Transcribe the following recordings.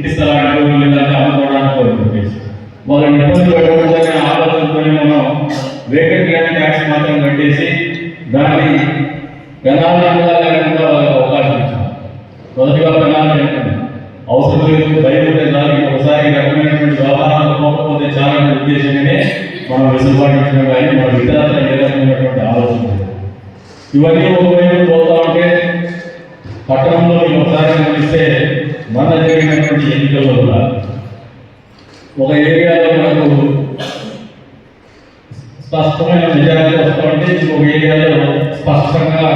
ఇంటి స్థలానికి భూములు లేదంటే అమ్ముకోవడానికి అని చెప్పేసి వాళ్ళని ఇబ్బంది పెట్టకుండా ఆలోచనతో మనం వేకెంట్ ల్యాండ్ ట్యాక్స్ మాత్రం కట్టేసి దాన్ని పెనాల్టీ కూడా లేకుండా వాళ్ళకి అవకాశం ఇచ్చాం మొదటిగా పెనాల్టీ ఉంటుంది అవసరం లేదు భయం ఉంటే చాలు ఒకసారి ఈ రకమైనటువంటి వ్యవహారాలు పోకపోతే చాలా అనే ఉద్దేశంగానే మనం వెసులుబాటు ఇచ్చిన కానీ మన ఇతరత్ర ఏ రకమైనటువంటి ఆలోచన లేదు. ఇవన్నీ ఒకవైపు పోతా ఉంటే పట్టణంలో మీరు ఒకసారి గమనిస్తే మన జరిగినటువంటి ఎన్నికల్లో కూడా ఒక ఏరియాలో మనకు స్పష్టమైన మెజారిటీ వస్తూ ఇంకొక ఏరియాలో స్పష్టంగా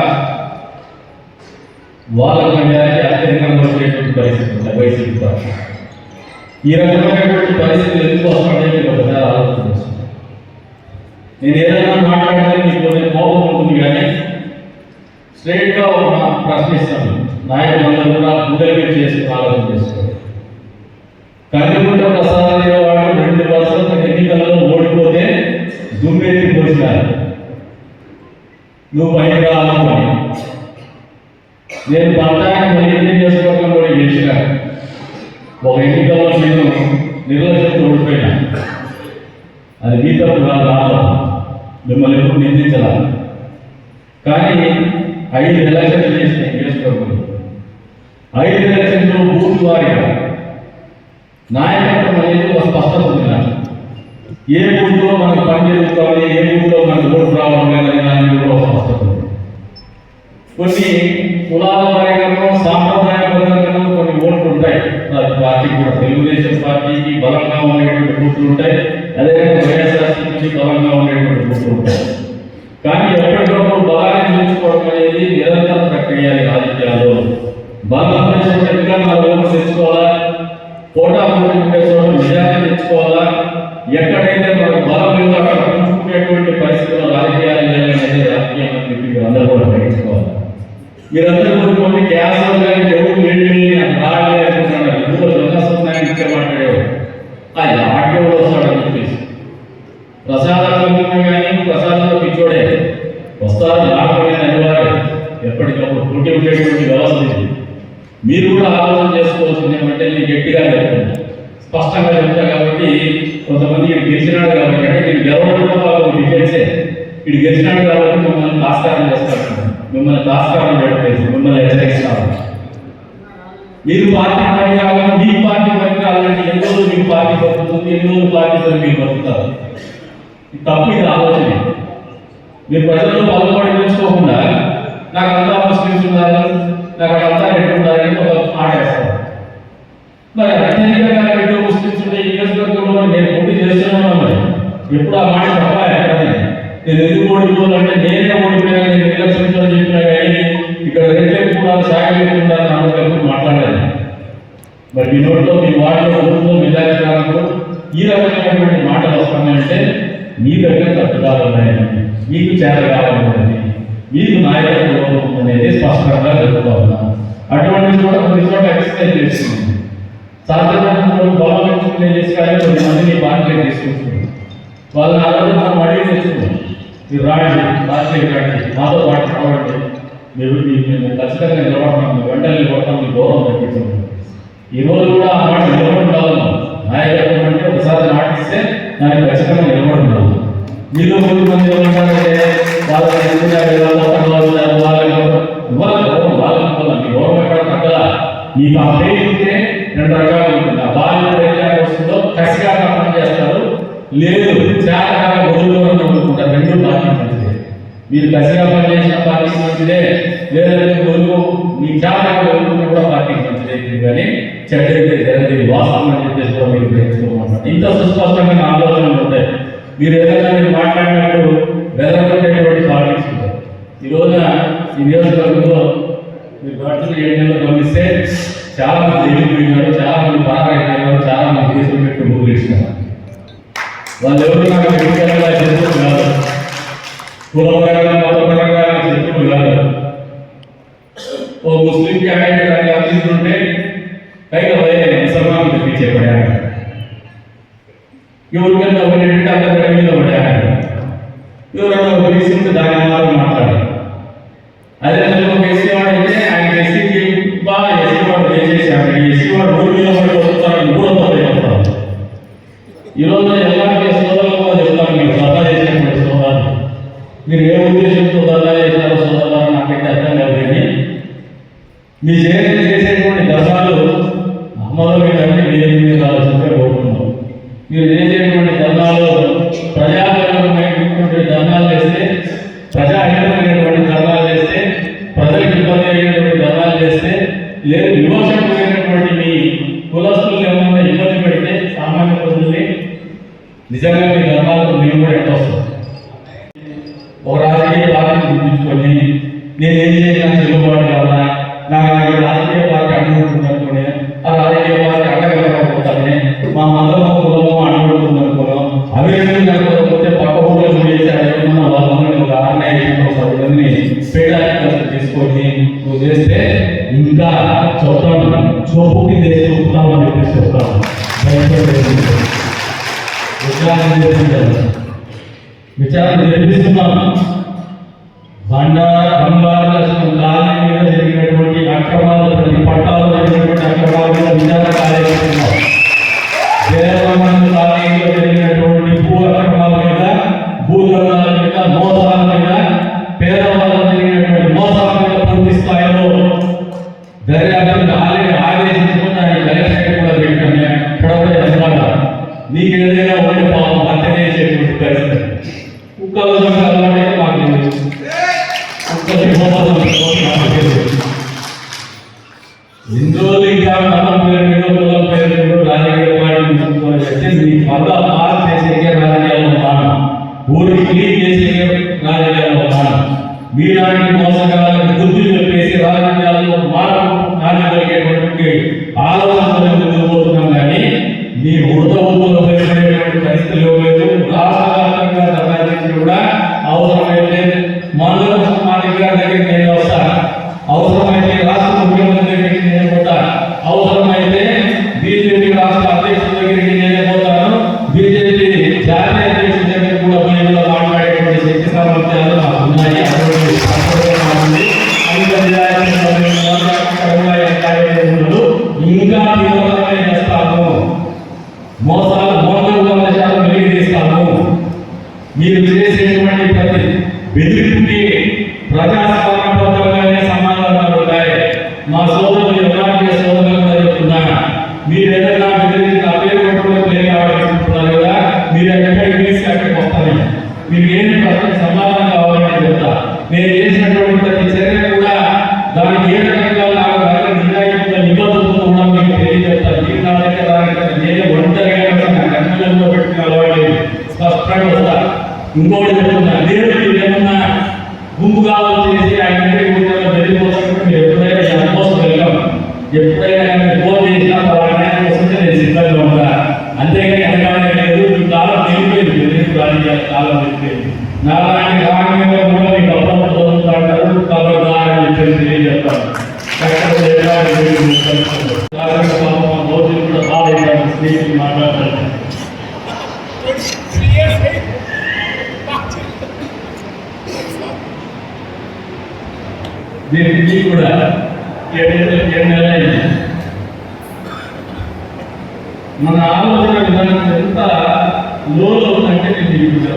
వాళ్ళ మెజారిటీ అత్యధికంగా వచ్చేటువంటి పరిస్థితి ఉంది వైసీపీ పార్టీ ఈ రకమైనటువంటి పరిస్థితులు ఎందుకు వస్తాయని మీకు ఒకసారి ఆలోచన నేను ఏదైనా మాట్లాడితే మీకు కొంచెం కోపం ఉంటుంది కానీ స్ట్రైట్గా ఒక ప్రశ్నిస్తాను. నాయకులందరూ కూడా ఉదయం చేసి ఆలోచన చేసుకోండి. కందికుంట ప్రసాద్ అనేవాడు రెండు వర్షాలు ఎన్నికల్లో ఓడిపోతే దుమ్మెత్తి పోసినారు నువ్వు పైకి రావాలని నేను పట్టాన్ని వైద్యం చేసుకోవడం కూడా చేసిన. ఒక ఎన్నికల్లో నేను నిర్లక్ష్యంతో ఓడిపోయినా. అది మీ తప్పు రాదు మిమ్మల్ని ఎప్పుడు నిందించాల. కానీ ఐదు ఎలక్షన్లు చేసిన చేసుకోకూడదు. ఐదు ఎలక్షన్లు బూత్ వారిగా. నాయకత్వం అనేది ఒక స్పష్టత ఉంది. ఏ గుడిలో మనకు పని జరుగుతుంది ఏ గుడిలో మనకు ఓటు రావాలని లేదని కూడా ఒక కొన్ని కులాల వారిగానో సాంప్రదాయబద్ధంగానో కొన్ని ఓట్లు ఉంటాయి. పార్టీ కూడా తెలుగుదేశం పార్టీకి బలంగా ఉండేటువంటి బూతులు ఉంటాయి. అదేవిధంగా వైఎస్ఆర్సీపీకి బలంగా ఉండేటువంటి బూతులు ఉంటాయి. కానీ ఎప్పటికప్పుడు బలాన్ని చూసుకోవడం అనేది నిరంతర ప్రక్రియ ఈ రాజకీయాల్లో భారతదేశం ఎక్కడ మన ఓట్లు తెచ్చుకోవాలా? కోటా ఓట్లు ఉండే చోట నిజాన్ని తెచ్చుకోవాలా? ఎక్కడైతే ఉన్నటువంటి పరిస్థితుల్లో రాజకీయాలు అనేది రాజకీయం మీరు అందరూ కూడా గ్రహించుకోవాలి. మీరందరూ ఊరుకోండి కానీ ఎవరు ఇచ్చే మాట్లాడేవారు అది వస్తాడని చెప్పేసి. ప్రసాదాలు కానీ ప్రసాదంలో పిచ్చోడే. వస్తారు రాకపోయినా ఎప్పటికప్పుడు పోటీ ఉండేటువంటి వ్యవస్థ మీరు కూడా ఆలోచన చేసుకోవాల్సింది ఏమంటే నేను గట్టిగా చెప్తున్నాను. స్పష్టంగా చెప్తా కాబట్టి కొంతమంది ఇటు గెలిచినాడు కాబట్టి అంటే నేను గెలవడంలో వాళ్ళు డిఫెన్సే. ఇటు గెలిచినాడు కాబట్టి మిమ్మల్ని దాస్కారం చేస్తాడు మిమ్మల్ని దాస్కారం పెట్టేసి మిమ్మల్ని హెచ్చరిస్తారు. మీరు పార్టీ పని కావాలి మీ పార్టీ పని కావాలంటే ఎన్ని రోజులు మీకు పార్టీ బతుకుతుంది ఎన్ని రోజులు పార్టీతో మీరు బతుకుతారు? తప్పు ఇది ఆలోచన. మీరు ప్రజల్లో పాల్గొని తెలుసుకోకుండా నాకు అంతా ముస్లిమ్స్ ఉన్నారు నాకు అంతా రెడ్డి ఉన్నారు అని ఒక మాట వేస్తారు. మరి అత్యధికంగా రెడ్డి ముస్లిమ్స్ ఉంటే ఈ నేను పోటీ చేస్తున్నాను మరి. ఎప్పుడు ఆ మాట చెప్పాలి? ఎక్కడనే నేను ఎందుకు ఓడిపోవాలంటే నేనే ఓడిపోయినా నేను ఎలక్షన్స్లో చెప్పినా కానీ ఇక్కడ రెడ్డి కూడా సాయం ఉండాలని అందరూ మాట్లాడాలి మరి మీ నోట్లో మీ వాటిలో ఊళ్ళో మెజారిటీ రానప్పుడు ఈ రకమైనటువంటి మాటలు వస్తున్నాయంటే మీ దగ్గర తప్పుదాలు ఉన్నాయని మీకు చేత కావాలన్నది మీకు నాయకత్వం అనేది స్పష్టంగా చెప్తా ఉన్నాను అటువంటి చోట కొన్ని చోట ఎక్సర్సైజ్ చేస్తుంది సాధారణంగా బలం పెంచుకునే చేసి కానీ కొన్ని మందిని పార్టీలో తీసుకుంటుంది వాళ్ళని ఆలోచన మనం అడిగి తెచ్చుకున్నాం మీరు రాండి పార్టీకి రండి మాతో పాటు రావండి. మీరు మేము ఖచ్చితంగా నిలబడతాం మీ వెంటనే నిలబడతాం మీ గౌరవం తగ్గించాం ఈ రోజు కూడా ఆ మాట నిలబడి నాయకత్వం అంటే ఒకసారి నాటిస్తే దానికి ఖచ్చితంగా నిలబడి ఉండాలి మీలో కొంతమంది ఏమంటారంటే వాళ్ళకి ఎందుకున్నారు, వాళ్ళ పక్కన వాళ్ళు వాళ్ళకి ఇవ్వాలి గౌరవం వాళ్ళకి మీ గౌరవం ఎక్కడ తగ్గదా? మీకు ఆ పేరు ఉంటే రెండు రకాలు ఉంటుంది ఆ బాధ్యత ఎట్లా వస్తుందో కసిగా పని చేస్తారు లేదు. చాలా గొడవలో నమ్ముకుంటారు రెండు పార్టీ మంచిదే. మీరు కసిగా పని చేసిన పార్టీకి మంచిదే. లేదంటే గొడుగు మీ చాలా గొడుగుకుంటే కూడా పార్టీకి మంచిదే కానీ చెడ్డైతే జరగదు వాస్తవం అని చెప్పేసి కూడా మీరు గ్రహించుకోమంటారు ఇంత సుస్పష్టమైన ఆలోచనలు ఉంటాయి. మీరు ఏదైనా మీరు మాట్లాడినప్పుడు వెదరగొట్టేటువంటి పార్టీస్ ఉంటాయి. ఈ రోజున ఈ నియోజకవర్గంలో మీరు గడిచిన ఏడు నెలలు గమనిస్తే చాలా మంది ఎగిరిపోయినారు చాలా మంది పారైపోయినారు చాలా మంది దేశం పెట్టి ముగిలిస్తున్నారు వాళ్ళు ఎవరు నాకు వ్యక్తిగతంగా శత్రువులు కాదు కులపరంగా మతపరంగా నాకు శత్రువులు కాదు ఓ ముస్లిం క్యాండిడేట్ అని అందిస్తుంటే పైగా పోయే ముసల్మాన్ తెప్పించే పడాడు ఎవరికైనా ఒక రెండు అందరి పడి మీద పడాడు ఎవరైనా ఒక తీసుకుంటే దాని ఆధారం మాట్లాడారు అదే మీ జయ విచారణ జరిపిస్తున్నాం. బండార బంగారు లారీ మీద జరిగినటువంటి అక్రమాలు ప్రతి పట్టాలు జరిగినటువంటి అక్రమాల విచారణ కార్యక్రమం. జయరామన్ లారీలో జరిగినటువంటి భూ అక్రమాల మీద భూగర్భ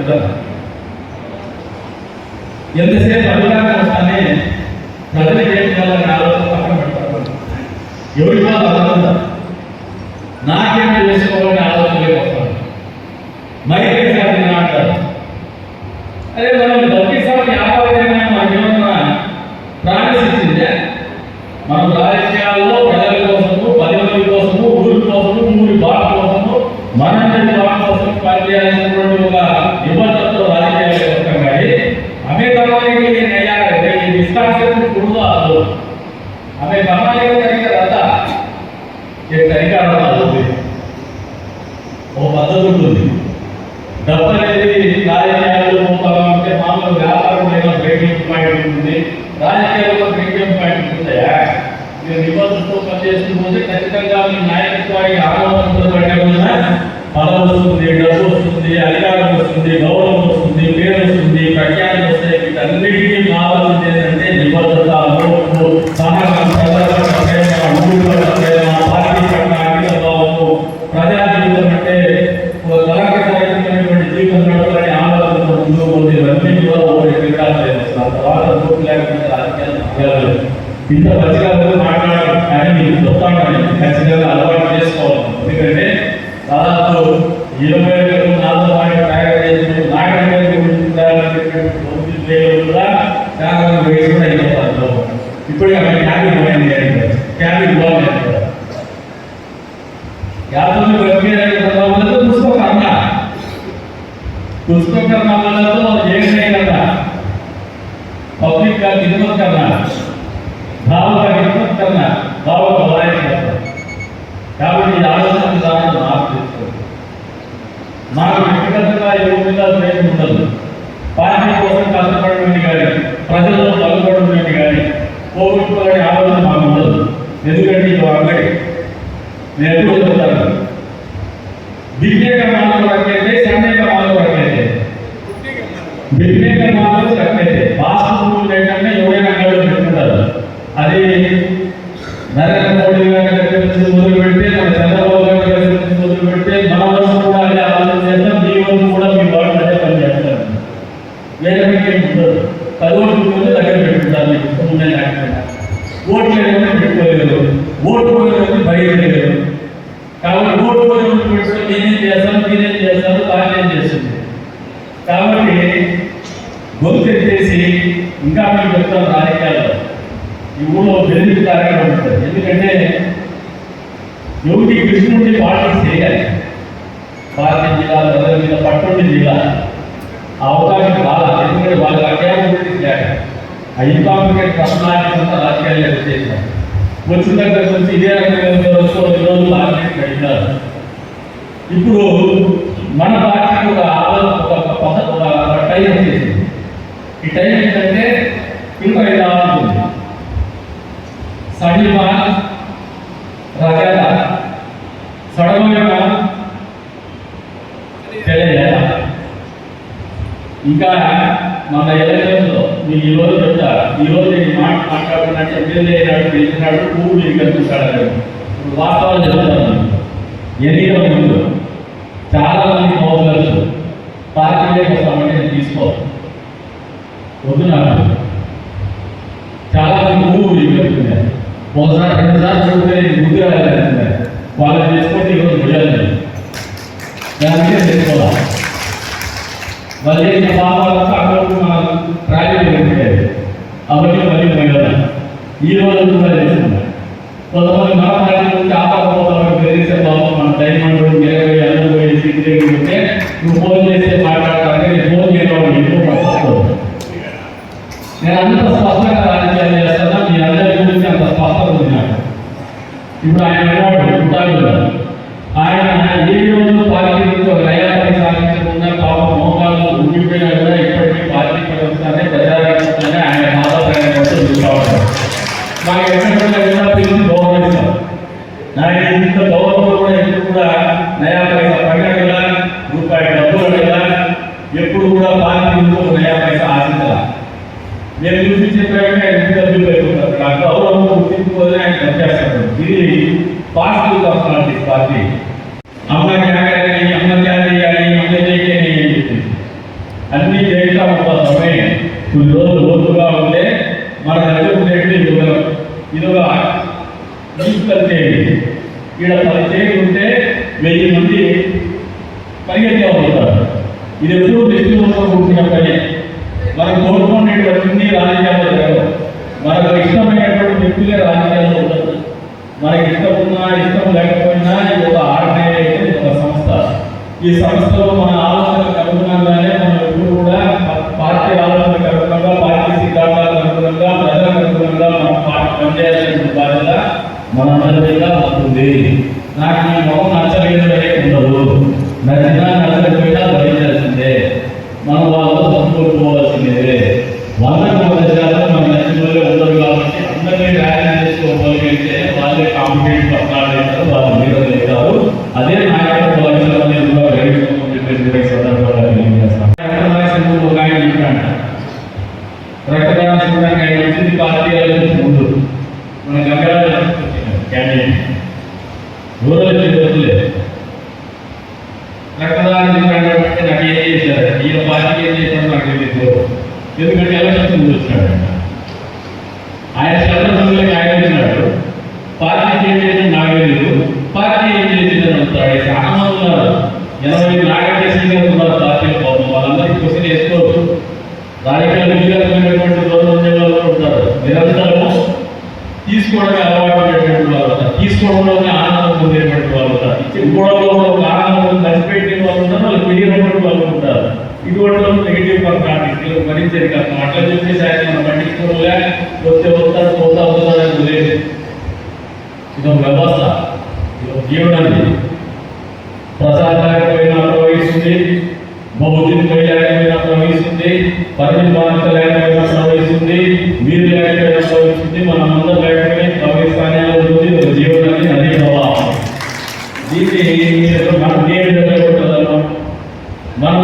ఉంటారు ఎంతసేపు అభిలాగా వస్తానే ప్రజలు ఏం ఆలోచన పక్కన పెడతారు ఎవరికో నాకేం చేసి అమ్మాయికి ఆరోగ్యం కంటే కూడా బలం వస్తుంది డబ్బు వస్తుంది అధికారం వస్తుంది గౌరవం వస్తుంది పేరు వస్తుంది ప్రఖ్యాతి వస్తాయి. వీటన్నిటికీ కావాల్సింది ఏంటంటే నిబద్ధత అనుభవము సహనం పార్టీ పట్ల అభిభావము ప్రజా జీవితం అంటే ఇంత మంచిగా కానీ మీకు చెప్తామని ఖచ్చితంగా అలవాటు చేసుకోవాలి. ఎందుకంటే దాదాపు ఇరవై కాబట్టి గొంతు ఎత్తేసి ఇంకా మేము చెప్తాం రాజకీయాలు ఈ ఊళ్ళో బెదిరింపు కార్యక్రమం ఉంటుంది. ఎందుకంటే యువతి కృష్ణుడి పాటలు చేయాలి. భారతీయ జిల్లా నగరం జిల్లా పట్టణి జిల్లా ఆ అవకాశం రాలా ఎందుకంటే వాళ్ళు వాళ్ళ అకాడమీ ఆ ఇన్కాంపిటెంట్ కష్టాన్ని కొంత రాజకీయాలు చేశారు. వచ్చిన దగ్గర నుంచి ఇదే రకంగా ఈరోజు రోజులు ఆర్మీ ఇప్పుడు మన పార్టీ ఒక ఆలోచన ఒక ఒక టైం వచ్చేసింది. ఈ టైం ఏంటంటే ఇంకో ఐదు ఆలోచన రగల సడమైన ఇంకా మన ఎలక్షన్లో నేను ఈరోజు చెప్తా ఈరోజు నేను మాట మాట్లాడుతున్నట్టు ఎమ్మెల్యే అయినాడు గెలిచినాడు ఊరు కనిపిస్తాడు వాస్తవాలు చెప్తాను ఎన్నికల ముందు చాలా మంది పౌరులు పార్టీ లేక సమయం తీసుకోవాలి. వద్దు చాలా మంది ఊరు ఇవ్వలేదు చూస్తే వాళ్ళు చేసుకుంటే ఈరోజు వెళ్ళాలి దాని తెలుసుకోవాలి వాళ్ళు చేసిన అక్కడ పెట్టారు అవన్నీ మళ్ళీ ఈ రోజు కూడా కొంతమంది నాకు ఎక్కడెక్కడ ఎలా పిలిచి గౌరవం ఇస్తాం నా ఇంత గౌరవం కూడా ఎప్పుడు కూడా నయా పైసా పగల రూపాయి డబ్బులు అడగల ఎప్పుడు కూడా పార్టీ ఒక నయా పైసా ఆశించాల. నేను చూపించిన ఇంటి డబ్బులు అయిపోతారు ఆ గౌరవం గుర్తింపు వదిలే ఆయన పనిచేస్తాడు. ఇది పార్టీ ఆఫ్ పార్టీ. చేసింది చాలా ఉన్నారు ఎనభై గారు ఉన్నారు పాపం వాళ్ళందరికీ క్వశ్చన్ రాజకీయాలు రోజు వాళ్ళు ఉంటారు నిరంతరం తీసుకోవడమే అలవాటు వాళ్ళు ఉంటారు తీసుకోవడంలోనే ఆనందం పొందేటువంటి వాళ్ళు ఉంటారు ఇవ్వడంలో ఒక ఆనందం కలిసిపెట్టే వాళ్ళు ఉంటారు వాళ్ళు వాళ్ళు ఉంటారు ఇటువంటి నెగిటివ్ పర్సనాలిటీ భరించేది కష్టం అట్లా చెప్పేసి ఆయన మనం పట్టించుకోలే వస్తే పోతా ఇది ఒక వ్యవస్థ ఇది ఒక ప్రవహిస్తుంది పరిమాణికమైన ప్రవహిస్తుంది మీరు లేకపోయినా ప్రవహిస్తుంది మనం అందరం లేకపోయినా ప్రవహిస్తానే ఉంటుంది. ఒక జీవనాన్ని నది దీన్ని మనం నేను జరగొట్టగలను మనం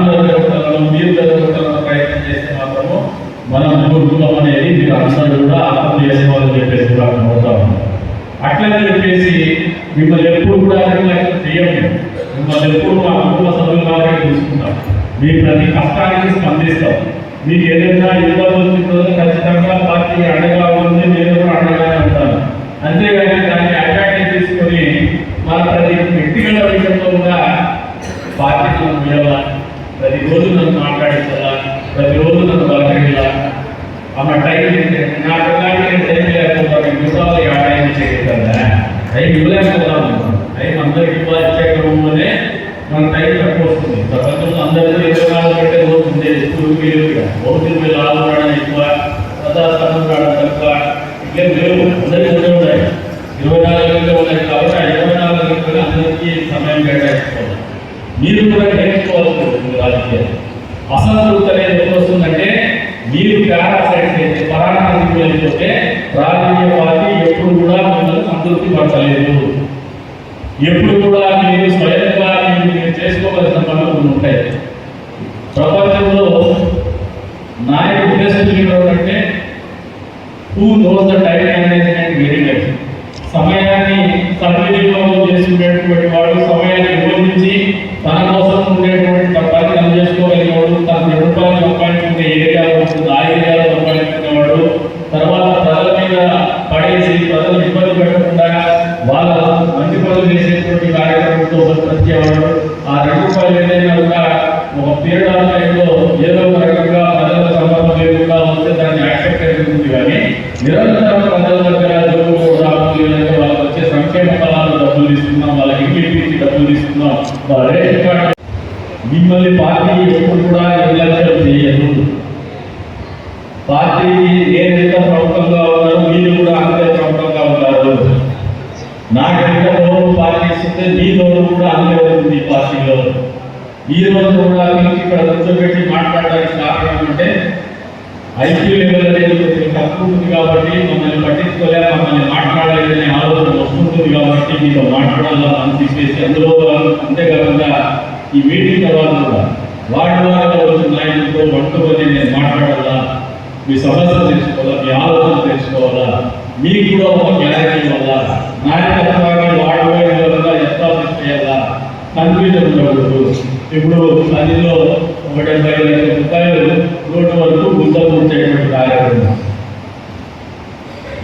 మీరు జరగొట్టాలని ప్రయత్నం చేస్తే మాత్రము మనం మూర్ఖులం అనేది మీరు అందరూ కూడా అర్థం చేసుకోవాలని చెప్పేసి కూడా అట్లనే చెప్పేసి మిమ్మల్ని ఎప్పుడు కూడా నిర్లక్ష్యం చేయము మిమ్మల్ని ఎప్పుడు మా కుటుంబ సభ్యులుగానే చూసుకుంటాం మీ ప్రతి కష్టానికి స్పందిస్తాం. మీకు ఏదైనా ఇబ్బంది వచ్చిందో ఖచ్చితంగా పార్టీ అండగా ఉంది నేను కూడా అండగానే ఉంటాను. అంతేగాని దాన్ని అడ్వాంటేజ్ తీసుకొని మన ప్రతి వ్యక్తిగత విషయంలో కూడా పార్టీకి మిగల ప్రతిరోజు నన్ను మాట్లాడించాలా ప్రతిరోజు నన్ను బలకరించాలా ఆమె టైం నా ప్రకారం నేను టైం లేకపోతే మిగతా ఆ టైం చేయగలుగుతుందా టైం ఇవ్వలేకపోతాను టైం అందరికి ఇవ్వాలి మన టైం తక్కువ వస్తుంది. ప్రపంచంలో అందరికీ ఇరవై నాలుగు కంటే రోజు ఉండేది స్కూల్కి రోజు ఇరవై నాలుగు రావడం ఎక్కువ ప్రజాస్వామ్యం రావడం తక్కువ. ఇట్లే లేవు అందరికీ ఉండే ఉన్నాయి ఇరవై నాలుగు గంటలు ఉన్నాయి కాబట్టి ఆ ఇరవై నాలుగు గంటలు అందరికీ సమయం కేటాయించుకోవాలి. మీరు కూడా నేర్చుకోవాల్సి ఉంటుంది రాజకీయాలు అసంతృప్తి అనేది ఎప్పుడు వస్తుందంటే మీరు పారాసైట్ అయితే పరాణానికి వెళ్ళిపోతే రాజకీయ పార్టీ ఎప్పుడు కూడా మిమ్మల్ని సంతృప్తి పడతలేదు ఎప్పుడు కూడా మీరు స్వయంగా మీరు చేసుకోవలసిన పనులు ఉంటాయి. ప్రపంచ నాయకుడు బెస్ట్ లీడర్ అంటే who knows the time management very well సమయాన్ని సద్వినియోగం చేసుకునేటువంటి వాడు సమయాన్ని విభజించి తన కోసం ఉండేటువంటి పని తను చేసుకోగలిగేవాడు తన రెండు రూపాయలు సంపాదించుకునే ఏరియాలో ఉంటుంది ఆ ఏరియాలో సంపాదించుకునేవాడు తర్వాత ప్రజల మీద పడేసి ప్రజలు ఇబ్బంది పెట్టకుండా వాళ్ళ మంచి పనులు చేసేటువంటి కార్యక్రమంతో వచ్చేవాడు ఆ రెండు రూపాయలు ఏదైనా కూడా ఒక పీరియడ్ ఆఫ్ టైంలో ఏదో ఒక రకంగా ప్రజల సంబంధం లేకుండా వస్తే దాన్ని యాక్సెప్ట్ అవుతుంది కానీ నిరంతరం ప్రజల దగ్గర జోలు రాబోలు లేదంటే వాళ్ళకి వచ్చే సంక్షేమ ఫలాలు డబ్బులు తీసుకున్నాం వాళ్ళకి ఇల్లు ఇప్పించి డబ్బులు తీసుకున్నాం వాళ్ళ రేషన్ కార్డు. మిమ్మల్ని పార్టీ ఎప్పుడు కూడా నిర్లక్ష్యం చేయదు. పార్టీ ఏదైతే ప్రముఖంగా ఉన్నారో మీరు కూడా అంతే ప్రముఖంగా ఉన్నారు. నాకెంత లోన్ పార్టీ ఇస్తుంటే మీ లోన్ కూడా అంతే ఉంటుంది పార్టీలో. ఈ రోజు కూడా మీకు ఇక్కడ కూర్చోబెట్టి మాట్లాడడానికి కారణం అంటే ఐక్యూ లెవెల్ అనేది కొద్దిగా తక్కువ ఉంది కాబట్టి మమ్మల్ని పట్టించుకోలే మమ్మల్ని మాట్లాడలేదనే ఆలోచన వస్తుంటుంది కాబట్టి మీతో మాట్లాడాలని అనిపించేసి అందులో అంతేకాకుండా ఈ మీటింగ్ తర్వాత కూడా వాటి ద్వారా వచ్చిన నాయకులతో పట్టుకొని నేను మాట్లాడాలా? మీ సమస్యలు తెలుసుకోవాలా? మీ ఆలోచన తెలుసుకోవాలా? మీకు కూడా ఒక క్లారిటీ వల్ల నాయకత్వాన్ని వాడు విధంగా ఎస్టాబ్లిష్ చేయాలా? కన్ఫ్యూజన్ ఉండకూడదు. ఇప్పుడు నదిలో ఒక డెబ్బై లక్షల రూపాయలు రోడ్డు వరకు గుంత కార్యక్రమం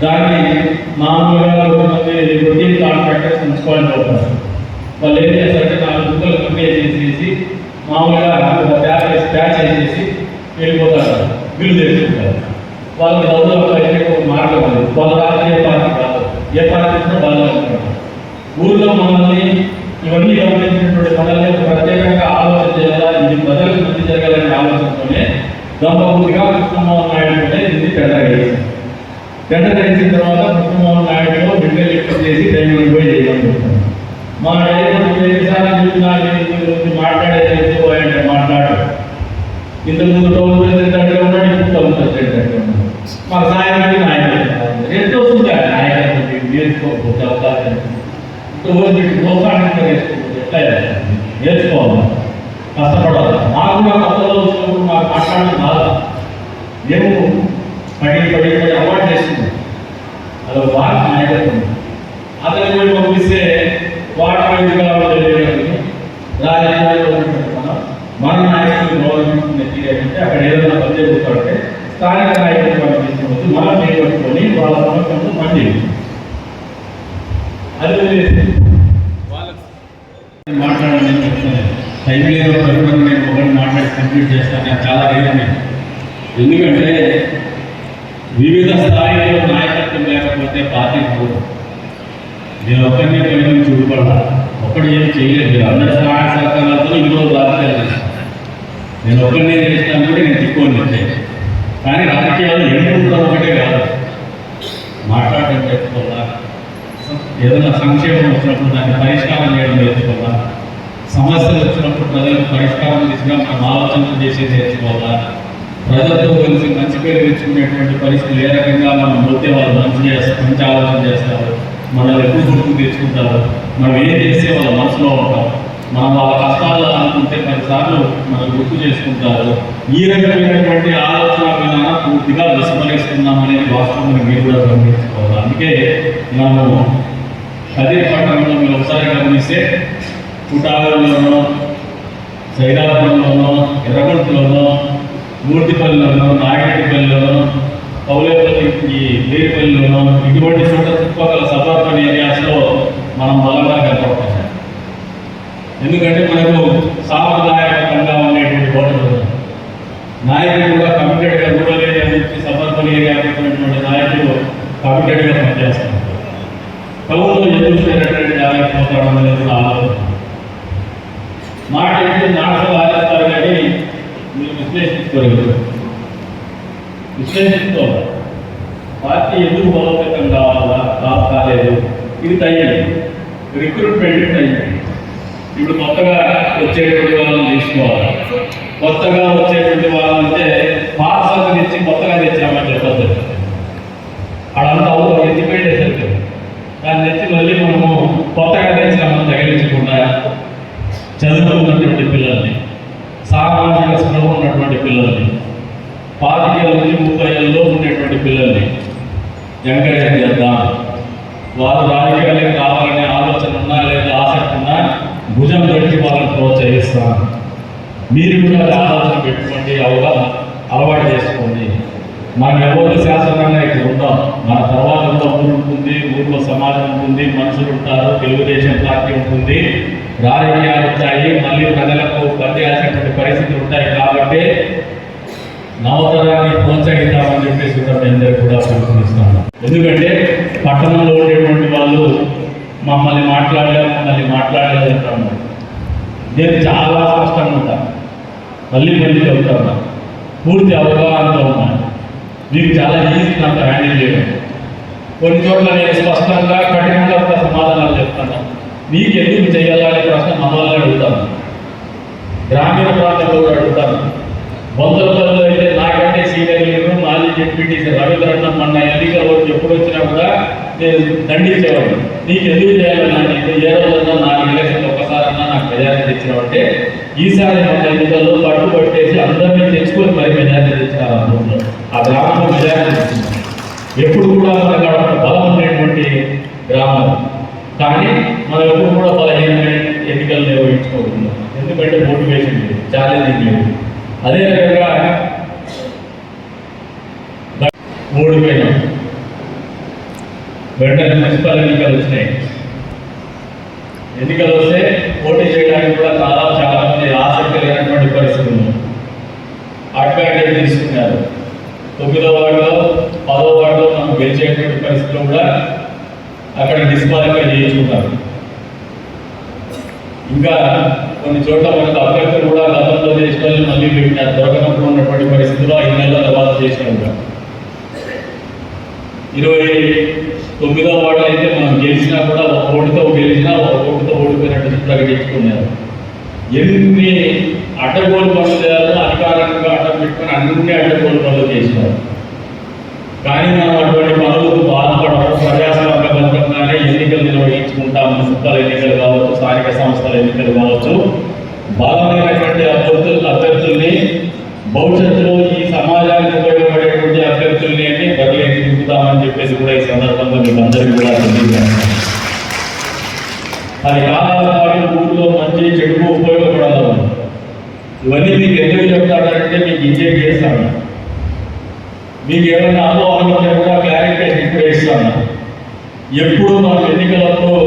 దాన్ని మామూలుగా కొంతమంది రొటీన్ కాంట్రాక్టర్స్ ఉంచుకోవాలని అవుతారు వాళ్ళు ఏం చేస్తారంటే నాలుగు గుంతలు కంపేర్ చేసేసి మామూలుగా ఒక ప్యాచ్ వేసి వేసేసి వెళ్ళిపోతారు బిల్లు తెచ్చుకుంటారు వాళ్ళకి డబ్బులు అప్లై ఒక మార్గం ఉంది వాళ్ళ రాజకీయ పార్టీ కాదు ఏ పార్టీ వచ్చినా వాళ్ళు ఊళ్ళో మనల్ని ఇవన్నీ గమనించినటువంటి మనల్ని ప్రత్యేకంగా ఆలోచన చేయాలా? ఇది ప్రజలకు మంచి జరగాలనే ఆలోచనతోనే గంపగుడిగా కృష్ణమోహన్ నాయుడు అంటే ఇది టెండర్ వేసింది టెండర్ వేసిన తర్వాత కృష్ణమోహన్ నాయుడు బిడ్డలు ఎక్కువ చేసి డైమండ్ పోయి చేయమని చెప్తాను మా డైమండ్ ఎన్నిసార్లు చూసినా నేను దీని గురించి మాట్లాడేది ఎక్కువ మాట్లాడు. ఇంతకు ముందు టౌన్ ప్రెసిడెంట్ అంటే ఉన్నాడు ఇప్పుడు టౌన్ ప్రెసిడెంట్ అంటే ఉన్నాడు. మా సాయం నాయకుడు ఎంత వస్తుంది ఆ నాయకుడు నేర్చుకోకపోతే అవకాశం రోజు ప్రోత్సాహంగా నేర్చుకోవచ్చు ఎట్లా చేయాలి? నేర్చుకోవాలి కష్టపడాలి నాకు కూడా కొత్తలో వచ్చినప్పుడు మాకు మాట్లాడడం రాదు మేము పడి పడి పడి అవార్డు చేస్తున్నాం అది ఒక బాగా నాయకత్వం అతను పోయి పంపిస్తే వాటర్ తెలియదు రాజకీయాల్లో ఉన్నటువంటి మనం మన నాయకులు గవర్నమెంట్ అంటే అక్కడ ఏదైనా పని జరుగుతుంటే స్థానిక నాయకులు తీసుకొచ్చి మనం చేపట్టుకొని వాళ్ళ సమక్షంలో పనిచేయండి అది మాట్లాడాలని చెప్తాను. టైం లేదు ప్రజలను నేను ఒకటి మాట్లాడి కంప్లీట్ చేస్తాను నేను చాలా రేపు ఎందుకంటే వివిధ స్థాయిలో నాయకత్వం లేకపోతే పార్టీ పోదు. నేను ఒక్కరిని పని చూడబడ ఒక్కడు ఏం చేయలేదు. అందరి సహాయ సహకారాలతో ఈరోజు రాజకీయాలు నేను ఒక్కరినే చేసినా కూడా నేను తిక్కోని అంటే కానీ రాజకీయాలు ఎన్ని ఒకటే కాదు. మాట్లాడటం నేర్చుకోవాలా? ఏదైనా సంక్షేమం వచ్చినప్పుడు దాన్ని పరిష్కారం చేయడం నేర్చుకోవాలా? సమస్యలు వచ్చినప్పుడు ప్రజలకు పరిష్కారం తీసుకురా మనం ఆలోచన చేసి నేర్చుకోవాలా? ప్రజలతో కలిసి మంచి పేరు తెచ్చుకునేటువంటి పరిస్థితులు ఏ రకంగా మనం పోతే వాళ్ళు మంచి చేస్తారు మంచి ఆలోచన చేస్తారు? మనల్ని ఎక్కువ గుర్తు తెచ్చుకుంటారు? మనం ఏం చేస్తే వాళ్ళ మనసులో ఉంటాం మనం వాళ్ళ కష్టాలు అనుకుంటే పదిసార్లు మనం గుర్తు చేసుకుంటారు. ఈ రకమైనటువంటి ఆలోచన విధానం పూర్తిగా విస్మరిస్తున్నాం అనేది వాస్తవం మీరు కూడా గమనించుకోవాలి. అందుకే మనము అదే పట్టణంలో మీరు ఒకసారి గమనిస్తే కుటాలంలోనో సైదాపురంలోనో ఎర్రగొంటలోనో మూర్తిపల్లిలోనో నాగరెడ్డిపల్లిలోనో పౌలేపల్లి ఈ వేరుపల్లిలోనో ఇటువంటి చోట చుట్టుపక్కల సబర్బన్ ఏరియాస్లో మనం బలంగా కనపడతాం ఎందుకంటే మనకు సాంప్రదాయకంగా ఉండేటువంటి ఓటర్లు నాయకులు కూడా కమిటెడ్గా రూరల్ అని చెప్పి సబర్బన్ ఏరియా నాయకులు కమిటెడ్గా పనిచేస్తారు ప్రభుత్వం ఎందుకు చేరేటువంటి జాగ్రత్త అనేది కూడా ఆలోచన. మాట ఏంటి నాటకాలు ఆలోచిస్తారు కానీ మీరు విశ్లేషించుకోలేదు. విశ్లేషించుకోవాలి. పార్టీ ఎందుకు బలోపేతం కావాలా? కా- కాలేదు. ఇది తయ్యండి రిక్రూట్మెంట్ తయ్యండి ఇప్పుడు కొత్తగా వచ్చేటువంటి వాళ్ళని తీసుకోవాలి. కొత్తగా వచ్చేటువంటి వాళ్ళంటే పార్సల్ తెచ్చి కొత్తగా తెచ్చామని చెప్పొద్దు వాళ్ళంతా అవుతారు ఎత్తిపోయింది దాన్ని తెచ్చి మళ్ళీ మనము కొత్తగా తెచ్చినామని తగిలించకుండా చదువుకున్నటువంటి పిల్లల్ని సామాజిక స్పృహ ఉన్నటువంటి పిల్లల్ని పాతికేళ్ళ నుంచి ముప్పై ఏళ్ళలో ఉండేటువంటి పిల్లల్ని ఎంకరేజ్ చేద్దాం. వారు రాజకీయాలకు కావాలి ఆలోచన ఉన్నా లేదా ఆసక్తి ఉన్నా భుజం పెట్టి వాళ్ళని ప్రోత్సహిస్తాను. మీరు కూడా ఆలోచన పెట్టుకోండి అవగాహన అలవాటు చేసుకోండి. మనం ఎవరు శాసనంగా ఇక్కడ ఉందాం. మన తర్వాత ఊరు ఉంటుంది ఊర్లో సమాజం ఉంటుంది మనుషులు ఉంటారు తెలుగుదేశం పార్టీ ఉంటుంది. రాజకీయాలు ఉంటాయి మళ్ళీ ప్రజలకు పనిచేయాల్సినటువంటి పరిస్థితులు ఉంటాయి కాబట్టి నవతరాన్ని ప్రోత్సహిద్దామని చెప్పేసి కూడా మేము కూడా పిలుపునిస్తాను. ఎందుకంటే పట్టణంలో ఉండేటువంటి వాళ్ళు మమ్మల్ని మాట్లాడలేము మమ్మల్ని మాట్లాడలేదు అంటాము నేను చాలా స్పష్టంగా ఉంటాను మళ్ళీ మళ్ళీ చెబుతాను పూర్తి అవగాహనతో ఉన్నాను మీకు చాలా ఈజీ నాకు హ్యాండిల్ చేయడం. కొన్ని చోట్ల నేను స్పష్టంగా కఠినంగా సమాధానాలు చెప్తాను. మీకు ఎందుకు చేయాలనే ప్రశ్న మమ్మల్ని అడుగుతాను. గ్రామీణ ప్రాంతంలో కూడా అడుగుతాను. బొందలపల్లిలో అయితే నాకంటే సీనియర్ లీడర్ మాజీ డిప్యూటీ రవీంద్రనాథ్ మొన్న ఎన్నికల ఓటు ఎప్పుడు వచ్చినా కూడా నేను దండించేవాడిని. నీకు ఎందుకు చేయాలన్నా నీకు ఏ రోజున్నా నాలుగు ఎలక్షన్ ఒక్కసారన్నా నాకు మెజారిటీ తెచ్చినావంటే ఈసారి మన ఎన్నికల్లో పట్టుబట్టేసి అందరినీ తెచ్చుకొని మరి మెజారిటీ తెచ్చినారు ఆ ఆ గ్రామంలో మెజారిటీ తెచ్చింది. ఎప్పుడు కూడా మనకు అక్కడ బలం ఉండేటువంటి గ్రామాలు కానీ మనం ఎప్పుడు కూడా బలహీనమైన ఎన్నికలు నిర్వహించుకోకుండా. ఎందుకంటే మోటివేషన్ లేదు ఛాలెంజింగ్ లేదు. అదే రకంగా ఓడిపోయినాం వెంటనే మున్సిపల్ ఎన్నికలు వచ్చినాయి. ఎన్నికలు వస్తే పోటీ చేయడానికి కూడా చాలా చాలా మంది ఆసక్తి లేనటువంటి పరిస్థితులు అడ్వాంటేజ్ తీసుకున్నారు. తొమ్మిదో వార్డులో పదో వార్డులో మనం గెలిచేటువంటి పరిస్థితులు కూడా అక్కడ డిస్క్వాలిఫై చేయించుకున్నారు. ఇంకా కొన్ని చోట్ల మనకు అభ్యర్థులు కూడా గతంలో చేసిన మళ్ళీ పెట్టినారు. దొరకనప్పుడు ఉన్నటువంటి పరిస్థితుల్లో ఐదు నెలల తర్వాత చేసినారు. కూడా ఇరవై తొమ్మిదో వార్డు అయితే మనం గెలిచినా కూడా ఒక ఓటుతో గెలిచినా ఒక ఓటుతో ఓడిపోయినట్టు ప్రకటించుకున్నారు ఎన్ని అడ్డగోలు పనులు చేయాలో అధికారంగా అడ్డం పెట్టుకొని అన్ని అడ్డగోలు పనులు చేసినారు. కానీ మనం అటువంటి పనులకు బాధపడము ప్రజాస్వామ్యబద్ధంగానే ఎన్నికలు నిర్వహించుకుంటాము మున్సిపల్ ఎన్నికలు కావచ్చు స్థానిక సంస్థల ఎన్నికలు కావచ్చు. బలమైనటువంటి అభ్యర్థులు అభ్యర్థుల్ని భవిష్యత్తులో ఈ సమాజానికి ఉపయోగపడేటువంటి అభ్యర్థుల్ని అని బదిలీ దిగుతామని చెప్పేసి కూడా ఈ సందర్భంగా మీకు అందరికీ కూడా తెలియజేస్తాను అది కాలాల పాటు ఊళ్ళో మంచి చెడుకు ఉపయోగపడాలి ఇవన్నీ మీకు ఎందుకు చెప్తాడంటే మీకు ఇంజెక్ట్ చేస్తాను మీకు ఏమైనా అనుభవాలు ఉంటే కూడా క్లారిఫికేషన్ ఇప్పుడు ఇస్తాను ఎప్పుడు మనం ఎన్నికలప్పుడు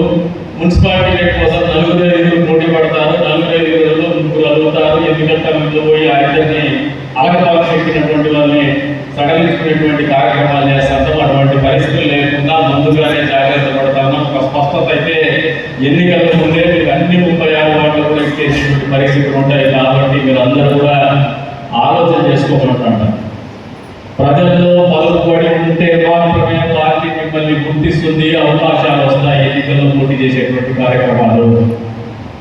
మున్సిపాలిటీ కోసం నలుగురు ఐదుగురు పోటీ పడతారు నలుగురు ఐదుగురులో ముగ్గురు అడుగుతారు ఎన్నికల టైంలో పోయి ఆయన్ని ఆగపాలు చెప్పినటువంటి వాళ్ళని సడలించుకునేటువంటి కార్యక్రమాలు చేస్తాం అటువంటి పరిస్థితులు లేకుండా ముందుగానే జాగ్రత్త పడతాను ఒక స్పష్టత అయితే ఎన్నికల ముందే మీకు అన్ని ముప్పై ఆరు వాటిలో కూడా ఇచ్చేసినటువంటి పరిస్థితులు ఉంటాయి. కాబట్టి మీరు అందరూ కూడా ఆలోచన చేసుకోమంటారు ప్రజల్లో పలుకుబడి ఉంటే మాత్రమే గుర్తిస్తుంది అవకాశాలు వస్తాయి ఎన్నికల్లో పోటీ చేసేటువంటి కార్యక్రమాలు.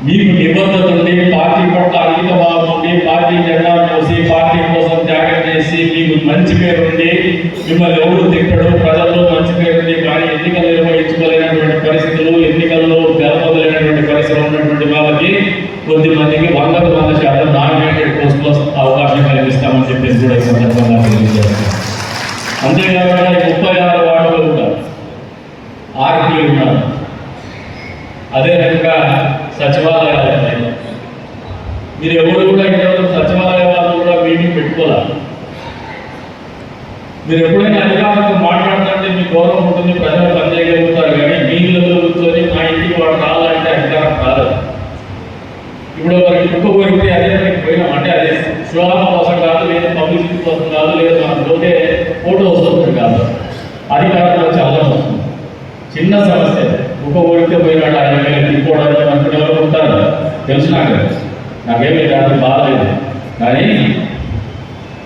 మీకు నిబద్ధత ఉండి పార్టీ పట్ల అంకిత భావం ఉండి పార్టీ జెండా చూసి పార్టీ కోసం త్యాగం చేసి మీకు మంచి పేరు ఉండి మిమ్మల్ని ఎవరు తిట్టడు ప్రజల్లో మంచి పేరు ఉంది కానీ ఎన్నికలు నిర్వహించుకోలేనటువంటి పరిస్థితులు ఎన్నికల్లో గెలవలేనటువంటి పరిస్థితులు ఉన్నటువంటి వాళ్ళకి కొద్ది మందికి వందకు వంద శాతం నామినేటెడ్ పోస్టులో అవకాశం కల్పిస్తామని చెప్పేసి కూడా ఈ సందర్భంగా తెలియజేస్తాం అంతేకాకుండా ఈ ముప్పై ఆరు వార్డులు ఉంటారు ఆర్పీలు ఉన్నారు సచివాలయాలు ఉన్నాయి మీరు ఎవరు కూడా ఇంతవరకు సచివాలయ వాళ్ళు కూడా మీటింగ్ పెట్టుకోవాలి మీరు ఎప్పుడైనా అధికారులతో మాట్లాడుతుంటే మీ గౌరవం ఉంటుంది ప్రజలు పనిచేయగలుగుతారు కానీ మీ కూర్చొని మా ఇంటికి వాడు రావాలంటే అధికారం కాదు ఇప్పుడు వారికి కుక్క పోయితే అదే మనకి పోయినాం. అంటే అదే శివాల కోసం కాదు లేదా పబ్లిసిటీ కోసం కాదు లేదా మనం పోతే ఫోటో వస్తుంది కాదు. అధికారంలో చాలా వస్తుంది. చిన్న సమస్య కుక్క పోయితే పోయినాడు ఆయన మీద తీసుకోవడానికి అనుకునే ఉంటారు తెలుసు నాకు నాకేమీ దాని బాధ లేదు కానీ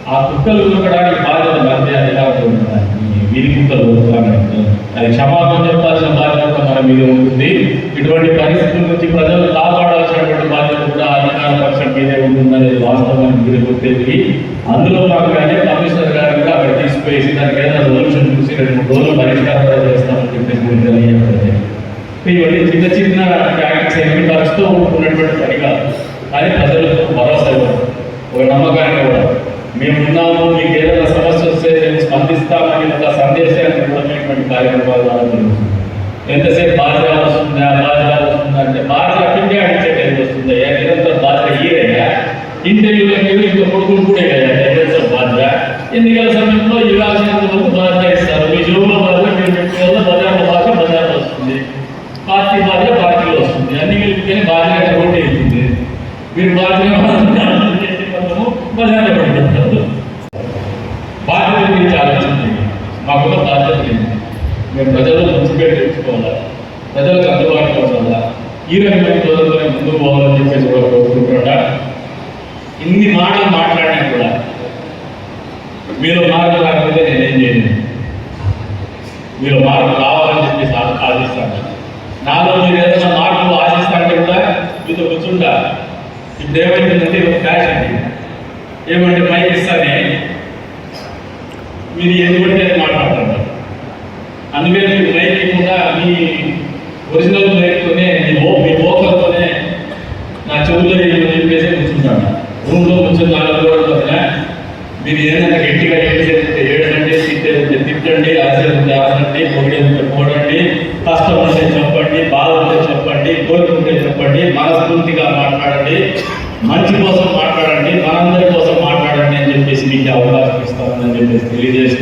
ఆ కుక్కలు ఉరకడానికి బాధ్యత మధ్య ఎలా ఉంటుంది ఈ వీధి కుక్కలు ఉరకడానికి అది క్షమాపణ చెప్పాల్సిన బాధ్యత మన మీద ఉంటుంది ఇటువంటి పరిస్థితుల నుంచి ప్రజలు కాపాడాల్సినటువంటి బాధ్యత కూడా అధికార పక్షం మీదే ఉంటుందనేది వాస్తవానికి మీరు గుర్తెరిగి అందులో భాగంగానే కమిషనర్ గారు కూడా అక్కడ తీసుకుపోయేసి దానికి ఏదైనా సొల్యూషన్ చూసి రెండు మూడు రోజులు పరిష్కారం చేస్తామని చెప్పేసి తెలియజేస్తారు ఇవన్నీ చిన్న చిన్న ట్యాక్స్ ఏమి ఖర్చుతో ఉన్నటువంటి పని కాదు. కానీ ప్రజలకు భరోసా ఇవ్వడం. ఒక నమ్మకాన్ని ఇవ్వడం మేము ఉన్నాము మీకు ఏదైనా సమస్య వస్తే మేము స్పందిస్తామని ఒక సందేశాన్ని ఇవ్వడమైనటువంటి కార్యక్రమాలు ద్వారా జరుగుతుంది ఎంతసేపు బాధ్యత వస్తుందా బాధ్యత వస్తుందా అంటే బాధ్యత అట్టింటే అడిచే టైం వస్తుందా. నిరంతరం బాధ్యత ఈరయ్యా ఇంటర్వ్యూలో మీరు ఇంకో కొడుకులు కూడా కదా నిరంతరం బాధ్యత ఎన్నికల సమయంలో ఇవ్వాల్సినంత వరకు బాధ్యత ఇస్తారు మీ జోబులో బాధ్యత మీరు పెట్టుకోవాలో బజార్లో బాధ్యత బజార్లో వస్తుంది పార్టీ బాధ్యత పార్టీలో వస్తుంది అన్ని కలిపితేనే బాధ్యత ఒకటి అవుతుంది మీరు బాధ్యత బజార్లో పడిపోతారు బాధ్యత గురించి ఆలోచించండి మాకున్న బాధ్యత లేదు మేము ప్రజల్లో మంచి పేరు తెచ్చుకోవాలా ప్రజలకు అందుబాటులో ఉండాలా ఈ రకమైన రోజుల్లోనే ముందుకు పోవాలని చెప్పేసి కూడా కోరుకుంటున్నా ఇన్ని మాటలు మాట్లాడినా కూడా మీరు మార్పు రాకపోతే నేనేం చేయను. మీరు మార్పు రావాలని చెప్పేసి ఆశిస్తాను. నాలో మీరు ఏదైనా మార్పు ఆశిస్తాంటే కూడా మీతో కూర్చుంటా. ఇప్పుడు ఏమైందంటే ఒక ఫ్యాషన్ ఏమంటే మైక్ ఇస్తానే. మీరు ఎందుకు పడితే అది మాట్లాడుతుంటారు అందుకే మీరు మైక్ ఇవ్వకుండా మీ ఒరిజినల్ మైక్తోనే మీ ఓ మీ ఓకర్తోనే నా చెవుల్లో ఏమని చెప్పేసి కూర్చుంటాను రూమ్లో కూర్చొని నాలుగు రోజులు వదిలే మీరు ఏదైనా గట్టిగా ఏడిసేది ఏడండి తిట్టేది తిట్టండి ఆశించండి ఆశండి పొగిడేది పోడండి కష్టం ఉంటే చెప్పండి బాధ ఉంటే చెప్పండి కోరుకుంటే చెప్పండి మనస్ఫూర్తిగా మాట్లాడండి మంచి కోసం మాట్లాడండి మనందరి కోసం మాట్లాడండి అని చెప్పేసి మీకు అవకాశం ఇస్తామని చెప్పేసి